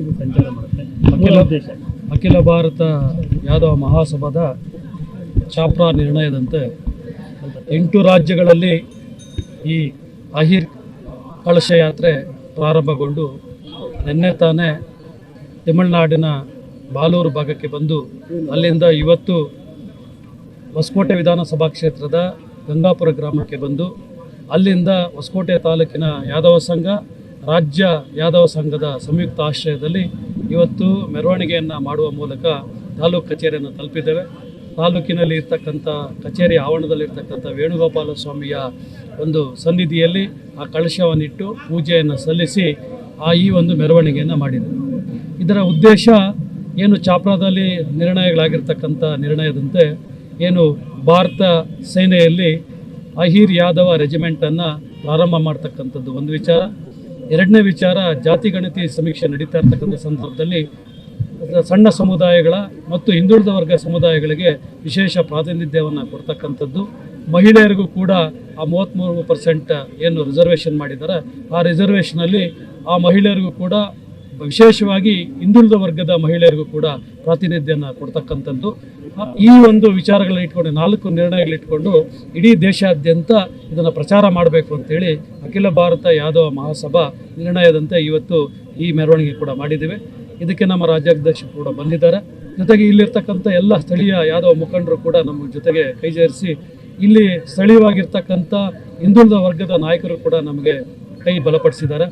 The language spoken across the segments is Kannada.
ಇದು ಸಂಚಾರ ಮಾಡುತ್ತೆ. ಅಖಿಲ ಅಖಿಲ ಭಾರತ ಯಾದವ ಮಹಾಸಭಾದ ಚಾಪ್ರಾ ನಿರ್ಣಯದಂತೆ ಎಂಟು ರಾಜ್ಯಗಳಲ್ಲಿ ಈ ಅಹಿರ್ ಕಳಶ ಯಾತ್ರೆ ಪ್ರಾರಂಭಗೊಂಡು ನಿನ್ನೆ ತಾನೇ ತಮಿಳುನಾಡಿನ ಬಾಲೂರು ಭಾಗಕ್ಕೆ ಬಂದು ಅಲ್ಲಿಂದ ಇವತ್ತು ಹೊಸಕೋಟೆ ವಿಧಾನಸಭಾ ಕ್ಷೇತ್ರದ ಗಂಗಾಪುರ ಗ್ರಾಮಕ್ಕೆ ಬಂದು ಅಲ್ಲಿಂದ ಹೊಸಕೋಟೆ ತಾಲೂಕಿನ ಯಾದವ ಸಂಘ ರಾಜ್ಯ ಯಾದವ ಸಂಘದ ಸಂಯುಕ್ತ ಆಶ್ರಯದಲ್ಲಿ ಇವತ್ತು ಮೆರವಣಿಗೆಯನ್ನು ಮಾಡುವ ಮೂಲಕ ತಾಲೂಕು ಕಚೇರಿಯನ್ನು ತಲುಪಿದ್ದೇವೆ. ತಾಲೂಕಿನಲ್ಲಿ ಇರ್ತಕ್ಕಂಥ ಕಚೇರಿ ಆವರಣದಲ್ಲಿರ್ತಕ್ಕಂಥ ವೇಣುಗೋಪಾಲ ಸ್ವಾಮಿಯ ಒಂದು ಸನ್ನಿಧಿಯಲ್ಲಿ ಆ ಕಳಶವನ್ನಿಟ್ಟು ಪೂಜೆಯನ್ನು ಸಲ್ಲಿಸಿ ಆ ಈ ಒಂದು ಮೆರವಣಿಗೆಯನ್ನು ಮಾಡಿದೆ ಇದರ ಉದ್ದೇಶ ಏನು ಚಾಪ್ರಾದಲ್ಲಿ ನಿರ್ಣಯಗಳಾಗಿರ್ತಕ್ಕಂಥ ನಿರ್ಣಯದಂತೆ ಏನು ಭಾರತ ಸೇನೆಯಲ್ಲಿ ಅಹಿರ್ ಯಾದವ ರೆಜಿಮೆಂಟನ್ನು ಪ್ರಾರಂಭ ಮಾಡ್ತಕ್ಕಂಥದ್ದು ಒಂದು ವಿಚಾರ. ಎರಡನೇ ವಿಚಾರ ಜಾತಿ ಗಣತಿ ಸಮೀಕ್ಷೆ ನಡೀತಾ ಇರ್ತಕ್ಕಂಥ ಸಂದರ್ಭದಲ್ಲಿ ಸಣ್ಣ ಸಮುದಾಯಗಳ ಮತ್ತು ಹಿಂದುಳಿದ ವರ್ಗ ಸಮುದಾಯಗಳಿಗೆ ವಿಶೇಷ ಪ್ರಾತಿನಿಧ್ಯವನ್ನು ಕೊಡ್ತಕ್ಕಂಥದ್ದು. ಮಹಿಳೆಯರಿಗೂ ಕೂಡ ಆ ಮೂವತ್ತ್ಮೂರು ಪರ್ಸೆಂಟ್ ಏನು ರಿಸರ್ವೇಷನ್ ಮಾಡಿದ್ದಾರೆ. ಆ ರಿಸರ್ವೇಷನಲ್ಲಿ ಆ ಮಹಿಳೆಯರಿಗೂ ಕೂಡ ವಿಶೇಷವಾಗಿ ಹಿಂದುಳಿದ ವರ್ಗದ ಮಹಿಳೆಯರಿಗೂ ಕೂಡ ಪ್ರಾತಿನಿಧ್ಯನ ಕೊಡ್ತಕ್ಕಂಥದ್ದು. ಈ ಒಂದು ವಿಚಾರಗಳನ್ನ ಇಟ್ಕೊಂಡು, ನಾಲ್ಕು ನಿರ್ಣಯಗಳಿಟ್ಕೊಂಡು ಇಡೀ ದೇಶಾದ್ಯಂತ ಇದನ್ನು ಪ್ರಚಾರ ಮಾಡಬೇಕು ಅಂತೇಳಿ ಅಖಿಲ ಭಾರತ ಯಾದವ ಮಹಾಸಭಾ ನಿರ್ಣಯದಂತೆ ಇವತ್ತು ಈ ಮೆರವಣಿಗೆ ಕೂಡ ಮಾಡಿದ್ದೇವೆ. ಇದಕ್ಕೆ ನಮ್ಮ ರಾಜ್ಯಾಧ್ಯಕ್ಷರು ಕೂಡ ಬಂದಿದ್ದಾರೆ. ಜೊತೆಗೆ ಇಲ್ಲಿರ್ತಕ್ಕಂಥ ಎಲ್ಲ ಸ್ಥಳೀಯ ಯಾದವ ಮುಖಂಡರು ಕೂಡ ನಮ್ಮ ಜೊತೆಗೆ ಕೈಜೇರಿಸಿ ಇಲ್ಲಿ ಸ್ಥಳೀಯವಾಗಿರ್ತಕ್ಕಂಥ ಹಿಂದುಳಿದ ವರ್ಗದ ನಾಯಕರು ಕೂಡ ನಮಗೆ ಕೈ ಬಲಪಡಿಸಿದ್ದಾರೆ.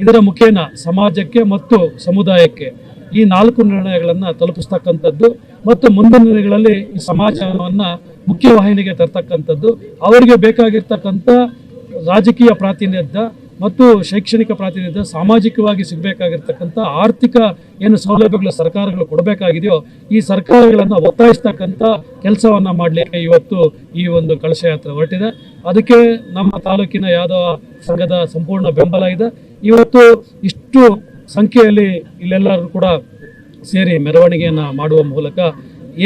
ಇದರ ಮುಖೇನ ಸಮಾಜಕ್ಕೆ ಮತ್ತು ಸಮುದಾಯಕ್ಕೆ ಈ ನಾಲ್ಕು ನಿರ್ಣಯಗಳನ್ನು ತಲುಪಿಸ್ತಕ್ಕಂಥದ್ದು ಮತ್ತು ಮುಂದಿನ ದಿನಗಳಲ್ಲಿ ಈ ಸಮಾಜವನ್ನು ಮುಖ್ಯವಾಹಿನಿಗೆ ತರ್ತಕ್ಕಂಥದ್ದು. ಅವರಿಗೆ ಬೇಕಾಗಿರ್ತಕ್ಕಂಥ ರಾಜಕೀಯ ಪ್ರಾತಿನಿಧ್ಯ ಮತ್ತು ಶೈಕ್ಷಣಿಕ ಪ್ರಾತಿನಿಧ್ಯ, ಸಾಮಾಜಿಕವಾಗಿ ಸಿಗಬೇಕಾಗಿರ್ತಕ್ಕಂಥ ಆರ್ಥಿಕ ಏನು ಸೌಲಭ್ಯಗಳು ಸರ್ಕಾರಗಳು ಕೊಡಬೇಕಾಗಿದೆಯೋ ಈ ಸರ್ಕಾರಗಳನ್ನು ಒತ್ತಾಯಿಸ್ತಕ್ಕಂಥ ಕೆಲಸವನ್ನು ಮಾಡಲಿಕ್ಕೆ ಇವತ್ತು ಈ ಒಂದು ಕಳಶ ಯಾತ್ರೆ ಹೊರಟಿದೆ. ಅದಕ್ಕೆ ನಮ್ಮ ತಾಲೂಕಿನ ಯಾದವ ಸಂಘದ ಸಂಪೂರ್ಣ ಬೆಂಬಲ ಇದೆ. ಇವತ್ತು ಇಷ್ಟು ಸಂಖ್ಯೆಯಲ್ಲಿ ಇಲ್ಲೆಲ್ಲರೂ ಕೂಡ ಸೇರಿ ಮೆರವಣಿಗೆಯನ್ನು ಮಾಡುವ ಮೂಲಕ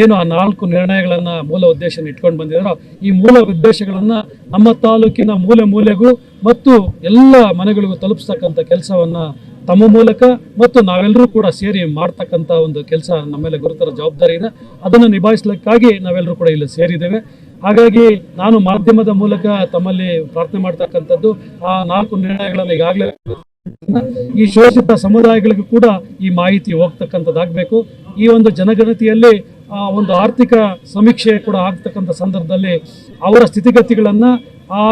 ಏನು ಆ ನಾಲ್ಕು ನಿರ್ಣಯಗಳನ್ನು ಮೂಲ ಉದ್ದೇಶ ಇಟ್ಕೊಂಡು ಬಂದಿದ್ದಾರೋ ಈ ಮೂಲ ಉದ್ದೇಶಗಳನ್ನು ನಮ್ಮ ತಾಲೂಕಿನ ಮೂಲೆ ಮೂಲೆಗೂ ಮತ್ತು ಎಲ್ಲ ಮನೆಗಳಿಗೂ ತಲುಪಿಸ್ತಕ್ಕಂಥ ಕೆಲಸವನ್ನು ತಮ್ಮ ಮೂಲಕ ಮತ್ತು ನಾವೆಲ್ಲರೂ ಕೂಡ ಸೇರಿ ಮಾಡ್ತಕ್ಕಂಥ ಒಂದು ಕೆಲಸ ನಮ್ಮ ಮೇಲೆ ಗುರುತರ ಜವಾಬ್ದಾರಿ ಇದೆ. ಅದನ್ನು ನಿಭಾಯಿಸ್ಲಿಕ್ಕಾಗಿ ನಾವೆಲ್ಲರೂ ಕೂಡ ಇಲ್ಲಿ ಸೇರಿದ್ದೇವೆ. ಹಾಗಾಗಿ ನಾನು ಮಾಧ್ಯಮದ ಮೂಲಕ ತಮ್ಮಲ್ಲಿ ಪ್ರಾರ್ಥನೆ ಮಾಡ್ತಕ್ಕಂಥದ್ದು, ಆ ನಾಲ್ಕು ನಿರ್ಣಯಗಳನ್ನು ಈಗಾಗಲೇ ಈ ಶೋಷಿತ ಸಮುದಾಯಗಳಿಗೂ ಕೂಡ ಈ ಮಾಹಿತಿ ಹೋಗ್ತಕ್ಕಂಥದ್ದಾಗಬೇಕು. ಈ ಒಂದು ಜನಗಣತಿಯಲ್ಲಿ, ಆ ಒಂದು ಆರ್ಥಿಕ ಸಮೀಕ್ಷೆ ಕೂಡ ಆಗ್ತಕ್ಕಂಥ ಸಂದರ್ಭದಲ್ಲಿ ಅವರ ಸ್ಥಿತಿಗತಿಗಳನ್ನು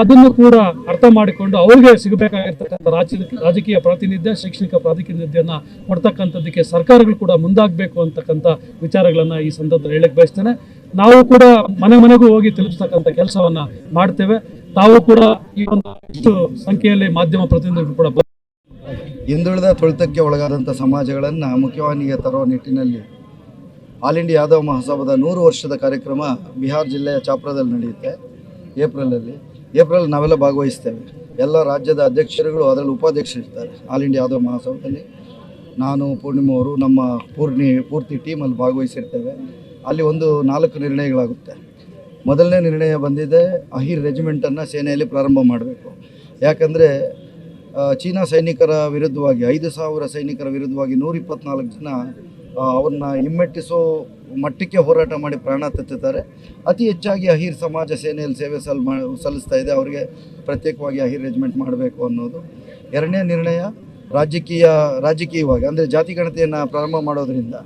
ಅದನ್ನು ಕೂಡ ಅರ್ಥ ಮಾಡಿಕೊಂಡು ಅವರಿಗೆ ಸಿಗಬೇಕಾಗಿರ್ತಕ್ಕಂಥ ರಾಜಕೀಯ ರಾಜಕೀಯ ಪ್ರಾತಿನಿಧ್ಯ, ಶೈಕ್ಷಣಿಕ ಪ್ರಾತಿನಿಧ್ಯನ ಕೊಡ್ತಕ್ಕಂಥದ್ದಕ್ಕೆ ಸರ್ಕಾರಗಳು ಕೂಡ ಮುಂದಾಗಬೇಕು ಅಂತಕ್ಕಂಥ ವಿಚಾರಗಳನ್ನು ಈ ಸಂದರ್ಭದಲ್ಲಿ ಹೇಳಕ್ಕೆ ಬಯಸ್ತೇನೆ. ನಾವು ಕೂಡ ಮನೆ ಮನೆಗೂ ಹೋಗಿ ತಿಳಿಸ್ತಕ್ಕಂಥ ಕೆಲಸವನ್ನ ಮಾಡ್ತೇವೆ. ತಾವು ಕೂಡ ಈ ಒಂದು ಸಂಖ್ಯೆಯಲ್ಲಿ ಮಾಧ್ಯಮ ಪ್ರತಿನಿಧಿಗಳು ಕೂಡ ಹಿಂದುಳಿದ ತುಳಿತಕ್ಕೆ ಒಳಗಾದಂಥ ಸಮಾಜಗಳನ್ನು ಮುಖ್ಯವಾಹಿನಿಗೆ ತರುವ ನಿಟ್ಟಿನಲ್ಲಿ ಆಲ್ ಇಂಡಿಯಾ ಯಾದವ ಮಹಾಸಭಾದ ನೂರು ವರ್ಷದ ಕಾರ್ಯಕ್ರಮ ಬಿಹಾರ್ ಜಿಲ್ಲೆಯ ಚಾಪ್ರಾದಲ್ಲಿ ನಡೆಯುತ್ತೆ. ಏಪ್ರಿಲಲ್ಲಿ. ಏಪ್ರಿಲ್ ನಾವೆಲ್ಲ ಭಾಗವಹಿಸ್ತೇವೆ. ಎಲ್ಲ ರಾಜ್ಯದ ಅಧ್ಯಕ್ಷರುಗಳು ಅದರಲ್ಲಿ ಉಪಾಧ್ಯಕ್ಷರಿರ್ತಾರೆ ಆಲ್ ಇಂಡಿಯಾ ಯಾದವ ಮಹಾಸಭಾದಲ್ಲಿ. ನಾನು ಪೂರ್ಣಿಮಾ ಅವರು ನಮ್ಮ ಪೂರ್ಣಿ ಪೂರ್ತಿ ಟೀಮಲ್ಲಿ ಭಾಗವಹಿಸಿರ್ತೇವೆ. ಅಲ್ಲಿ ಒಂದು ನಾಲ್ಕು ನಿರ್ಣಯಗಳಾಗುತ್ತೆ. ಮೊದಲನೇ ನಿರ್ಣಯ ಬಂದಿದೆ, ಅಹಿರ್ ರೆಜಿಮೆಂಟನ್ನು ಸೇನೆಯಲ್ಲಿ ಪ್ರಾರಂಭ ಮಾಡಬೇಕು. ಯಾಕಂದರೆ ಚೀನಾ ಸೈನಿಕರ ವಿರುದ್ಧವಾಗಿ, ಐದು ಸಾವಿರ ಸೈನಿಕರ ವಿರುದ್ಧವಾಗಿ ನೂರ ಇಪ್ಪತ್ನಾಲ್ಕು ಜನ ಅವ್ರನ್ನ ಹಿಮ್ಮೆಟ್ಟಿಸೋ ಮಟ್ಟಕ್ಕೆ ಹೋರಾಟ ಮಾಡಿ ಪ್ರಾಣ ತೆತ್ತಿದ್ದಾರೆ. ಅತಿ ಹೆಚ್ಚಾಗಿ ಅಹಿರ್ ಸಮಾಜ ಸೇನೆಯಲ್ಲಿ ಸೇವೆ ಸಲ್, ಮಾ, ಸಲ್ಲಿಸ್ತಾ ಇದೆ. ಅವರಿಗೆ ಪ್ರತ್ಯೇಕವಾಗಿ ಅಹಿರ್ ರೆಜಿಮೆಂಟ್ ಮಾಡಬೇಕು ಅನ್ನೋದು. ಎರಡನೇ ನಿರ್ಣಯ ರಾಜಕೀಯ, ರಾಜಕೀಯವಾಗಿ, ಅಂದರೆ ಜಾತಿ ಗಣತಿಯನ್ನು ಪ್ರಾರಂಭ ಮಾಡೋದ್ರಿಂದ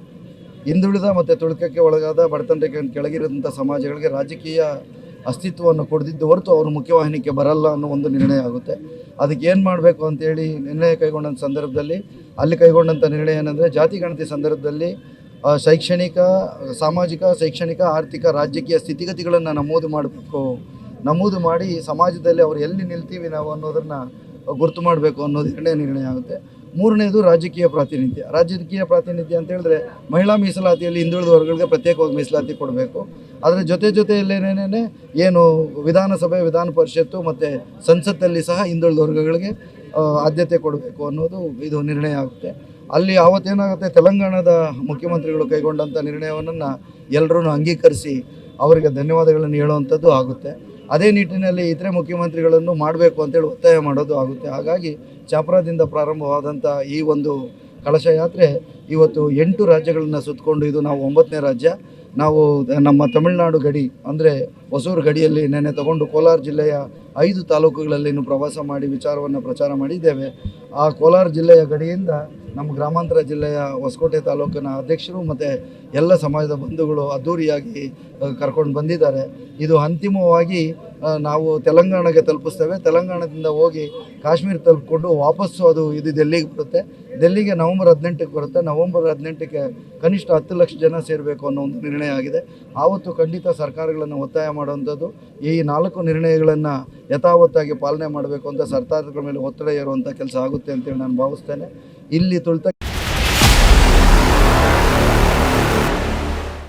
ಹಿಂದುಳಿದ ಮತ್ತು ತುಳಿತಕ್ಕೆ ಒಳಗಾದ ಬಡತನ ರೇಖೆ ಕೆಳಗಿರೋಂಥ ಸಮಾಜಗಳಿಗೆ ರಾಜಕೀಯ ಅಸ್ತಿತ್ವವನ್ನು ಕೊಡದಿದ್ದು ಹೊರತು ಅವರು ಮುಖ್ಯವಾಹಿನಿಗೆ ಬರಲ್ಲ ಅನ್ನೋ ಒಂದು ನಿರ್ಣಯ ಆಗುತ್ತೆ. ಅದಕ್ಕೆ ಏನು ಮಾಡಬೇಕು ಅಂತೇಳಿ ನಿರ್ಣಯ ಕೈಗೊಂಡಂಥ ಸಂದರ್ಭದಲ್ಲಿ, ಅಲ್ಲಿ ಕೈಗೊಂಡಂಥ ನಿರ್ಣಯ ಏನಂದರೆ ಜಾತಿ ಗಣತಿ ಸಂದರ್ಭದಲ್ಲಿ ಶೈಕ್ಷಣಿಕ, ಸಾಮಾಜಿಕ, ಶೈಕ್ಷಣಿಕ, ಆರ್ಥಿಕ, ರಾಜಕೀಯ ಸ್ಥಿತಿಗತಿಗಳನ್ನು ನಮೂದು ಮಾಡಬೇಕು. ನಮೂದು ಮಾಡಿ ಸಮಾಜದಲ್ಲಿ ಅವರು ಎಲ್ಲಿ ನಿಲ್ತೀವಿ ನಾವು ಅನ್ನೋದನ್ನು ಗುರುತು ಮಾಡಬೇಕು ಅನ್ನೋದು ನಿರ್ಣಯ ನಿರ್ಣಯ ಆಗುತ್ತೆ. ಮೂರನೇದು ರಾಜಕೀಯ ಪ್ರಾತಿನಿಧ್ಯ. ರಾಜಕೀಯ ಪ್ರಾತಿನಿಧ್ಯ ಅಂತ ಹೇಳಿದ್ರೆ ಮಹಿಳಾ ಮೀಸಲಾತಿಯಲ್ಲಿ ಹಿಂದುಳಿದ ವರ್ಗಗಳಿಗೆ ಪ್ರತ್ಯೇಕವಾಗಿ ಮೀಸಲಾತಿ ಕೊಡಬೇಕು. ಅದರ ಜೊತೆ ಜೊತೆಯಲ್ಲೇನೇನೆ ಏನು ವಿಧಾನಸಭೆ, ವಿಧಾನ ಪರಿಷತ್ತು ಮತ್ತು ಸಂಸತ್ತಲ್ಲಿ ಸಹ ಹಿಂದುಳಿದ ವರ್ಗಗಳಿಗೆ ಆದ್ಯತೆ ಕೊಡಬೇಕು ಅನ್ನೋದು ಇದು ನಿರ್ಣಯ ಆಗುತ್ತೆ. ಅಲ್ಲಿ ಆವತ್ತೇನಾಗುತ್ತೆ? ತೆಲಂಗಾಣದ ಮುಖ್ಯಮಂತ್ರಿಗಳು ಕೈಗೊಂಡಂಥ ನಿರ್ಣಯವನ್ನು ಎಲ್ಲರೂ ಅಂಗೀಕರಿಸಿ ಅವರಿಗೆ ಧನ್ಯವಾದಗಳನ್ನು ಹೇಳುವಂಥದ್ದು ಆಗುತ್ತೆ. ಅದೇ ನಿಟ್ಟಿನಲ್ಲಿ ಇತರೆ ಮುಖ್ಯಮಂತ್ರಿಗಳನ್ನು ಮಾಡಬೇಕು ಅಂತೇಳಿ ಒತ್ತಾಯ ಮಾಡೋದು ಆಗುತ್ತೆ. ಹಾಗಾಗಿ ಚಾಪುರದಿಂದ ಪ್ರಾರಂಭವಾದಂಥ ಈ ಒಂದು ಕಳಶ ಯಾತ್ರೆ ಇವತ್ತು ಎಂಟು ರಾಜ್ಯಗಳನ್ನು ಸುತ್ತಕೊಂಡು ಇದು ನಾವು ಒಂಬತ್ತನೇ ರಾಜ್ಯ. ನಾವು ನಮ್ಮ ತಮಿಳುನಾಡು ಗಡಿ, ಅಂದರೆ ಹೊಸೂರು ಗಡಿಯಲ್ಲಿ ನೆನೆ ತಗೊಂಡು ಕೋಲಾರ ಜಿಲ್ಲೆಯ ಐದು ತಾಲೂಕುಗಳಲ್ಲಿ ಪ್ರವಾಸ ಮಾಡಿ ವಿಚಾರವನ್ನು ಪ್ರಚಾರ ಮಾಡಿದ್ದೇವೆ. ಆ ಕೋಲಾರ ಜಿಲ್ಲೆಯ ಗಡಿಯಿಂದ ನಮ್ಮ ಗ್ರಾಮಾಂತರ ಜಿಲ್ಲೆಯ ಹೊಸಕೋಟೆ ತಾಲೂಕಿನ ಅಧ್ಯಕ್ಷರು ಮತ್ತು ಎಲ್ಲ ಸಮಾಜದ ಬಂಧುಗಳು ಅದ್ಧೂರಿಯಾಗಿ ಕರ್ಕೊಂಡು ಬಂದಿದ್ದಾರೆ. ಇದು ಅಂತಿಮವಾಗಿ ನಾವು ತೆಲಂಗಾಣಕ್ಕೆ ತಲುಪಿಸ್ತೇವೆ. ತೆಲಂಗಾಣದಿಂದ ಹೋಗಿ ಕಾಶ್ಮೀರ ತಲುಪಿಕೊಂಡು ವಾಪಸ್ಸು ಅದು, ಇದು ಡೆಲ್ಲಿಗೆ ಬರುತ್ತೆ. ಡೆಲ್ಲಿಗೆ ನವಂಬರ್ ಹದಿನೆಂಟಕ್ಕೆ ಬರುತ್ತೆ. ನವಂಬರ್ ಹದಿನೆಂಟಕ್ಕೆ ಕನಿಷ್ಠ ಹತ್ತು ಲಕ್ಷ ಜನ ಸೇರಬೇಕು ಅನ್ನೋ ಒಂದು ನಿರ್ಣಯ ಆಗಿದೆ ಆವತ್ತು ಖಂಡಿತ ಸರ್ಕಾರಗಳನ್ನು ಒತ್ತಾಯ ಮಾಡುವಂಥದ್ದು, ಈ ನಾಲ್ಕು ನಿರ್ಣಯಗಳನ್ನು ಯಥಾವತ್ತಾಗಿ ಪಾಲನೆ ಮಾಡಬೇಕು ಅಂತ ಸರ್ಕಾರಗಳ ಮೇಲೆ ಒತ್ತಡ ಇರುವಂಥ ಕೆಲಸ ಆಗುತ್ತೆ ಅಂತೇಳಿ ನಾನು ಭಾವಿಸ್ತೇನೆ. ಇಲ್ಲಿ ತುಳಿತ